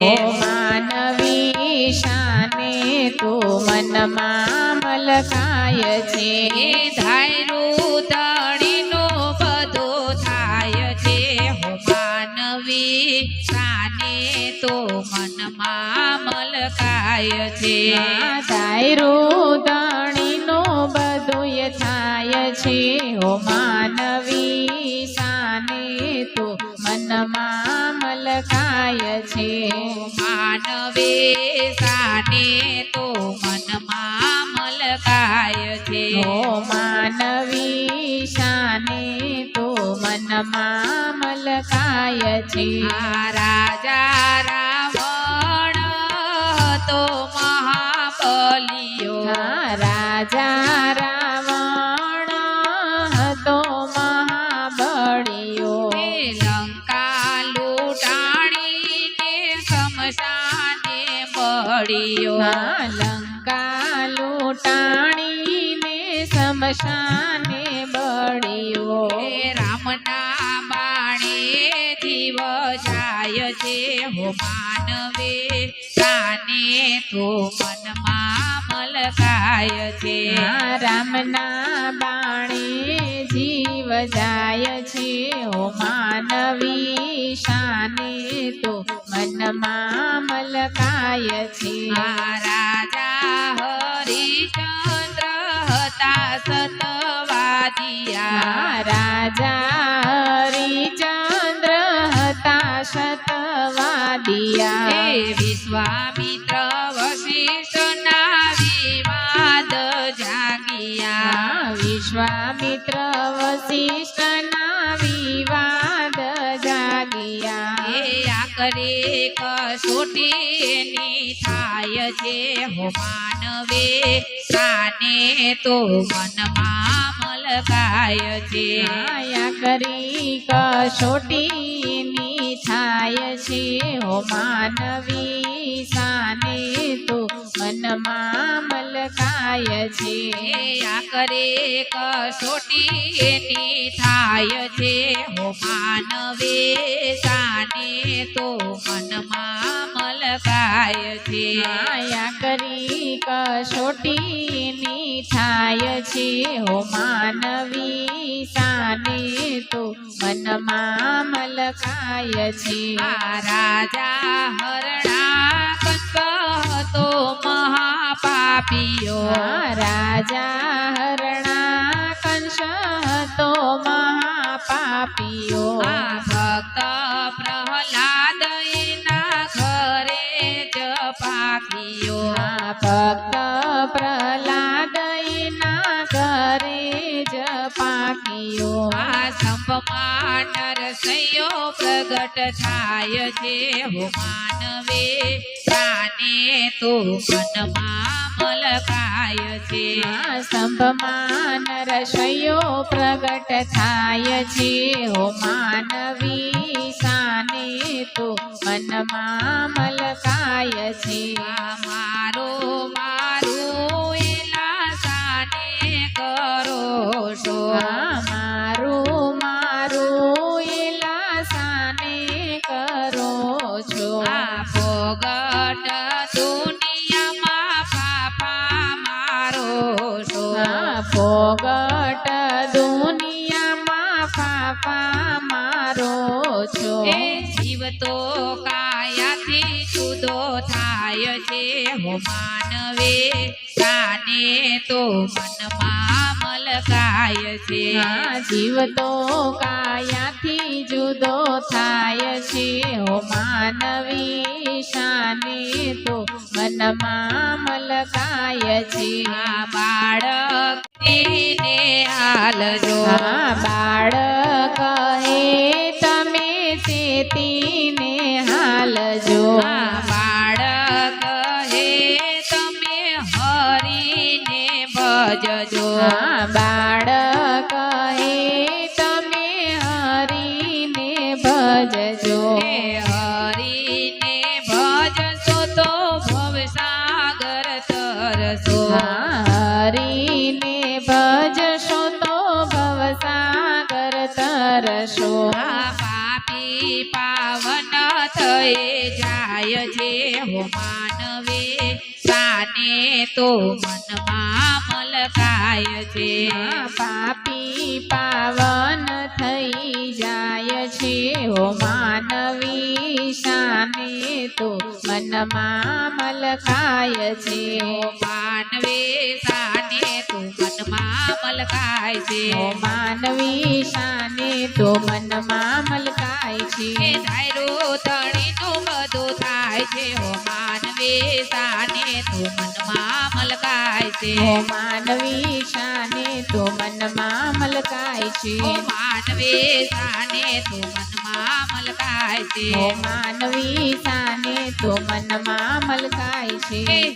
માનવી શાને તું મનમાં મલકાય છે. ધાયરું ધણીનું બધું થાય છે. હો માનવી શાને તો મનમાં મલકાય છે. દાણીનો બધુંય થાય છે. હો માનવી શાને તું મનમાં મલકાય છે માનવે સાને તો મનમાં મલકાય છે ઓ માનવી શાને તો મનમાં મલકાય છે રાજા રાવણ તો મહાબલિયો રાજા લંકા લૂંટાણીને શમશાને બળ્યો. રામના બાણે જીવ જાય છે હો માનવે શાને તો મનમાં મલકાય છે. રામના બાણે જીવ જાય છે હો માનવી શાને તો મનમાં મલકાય છે. રાજા હરિચંદ્ર હતા સતવાદિયા. રાજા હરિચંદ્ર હતા સતવાદિયા. એ વિશ્વામિત્ર વશિષ્ઠના વિવાદ જાગ્યા. વિશ્વામિત્ર વશિષ્ઠના એની થાય છે હો માનવે શાને તો મનમાં મલકાય છે. આયા કરી કસોટીની થાય છે હો માનવી, સાને તો મનમાં મલકાય છે આકરે કસોટી એની થાય છે. હો માનવે શાને તો મનમાં મલકાય છે આયા કરી કસોટીની થાય છે. હો માનવી સાને તો મનમાં મલકાય છે આ રાજા હરણા કંસ હતો મહાપાપીઓ. રાજા હરણા કંસ હતો મહાપાપીઓ. આ ભક્ત પ્રહલાદ એના ઘરે જ પાપીઓ આ ભક્ત પ્રહલાદ એના ઘરે જ પાપીઓ આ સંભમાં નરસૈયો પ્રગટ થાય છે માનવે તો મનમાં મલકાય છે. સ્તંભમાં રસયો પ્રગટ થાય છે. હો માનવી સાને તો મનમાં મલકાય છે. ફાફા મારો છો. એ જીવ તો કાયાથી જુદો થાય છે. હો માનવે શાને તો મનમાં મલકાય છે. આ જીવ તો કાયાથી જુદો થાય છે. હો માનવી શાને તો મનમાં મલકાય છે. આ બાળક ને હાલજો. આ બાળક ચેતીને હાલજો બાળક હે તમે હરીને ભજજો. બાળક હે તમે હરીને ભજજો. હે હરીને ભજશો તો ભવસાગર તરસો હરીને ભજશો તો ભવસાગર તરશો. આ પાવન થઈ જાય છે હો માનવે સાને તો મનમાં મલકાય છે. પાપી પાવન થઈ જાય છે હો માનવી સામે તો મનમાં મલકાય છે. માનવે સાને તો મનમાં મલકાય છે. હો માનવી સાને તો મનમાં મલકાય છે. ધાયરો તણીનું બધું થાય છે. હો માનવે સાને તો મનમાં મલકાય છે. હો માનવી શાને તો મનમાં મલકાય છે માનવે સાને તો મનમાં મલકાય છે માનવી સાને તો મનમાં મલકાય છે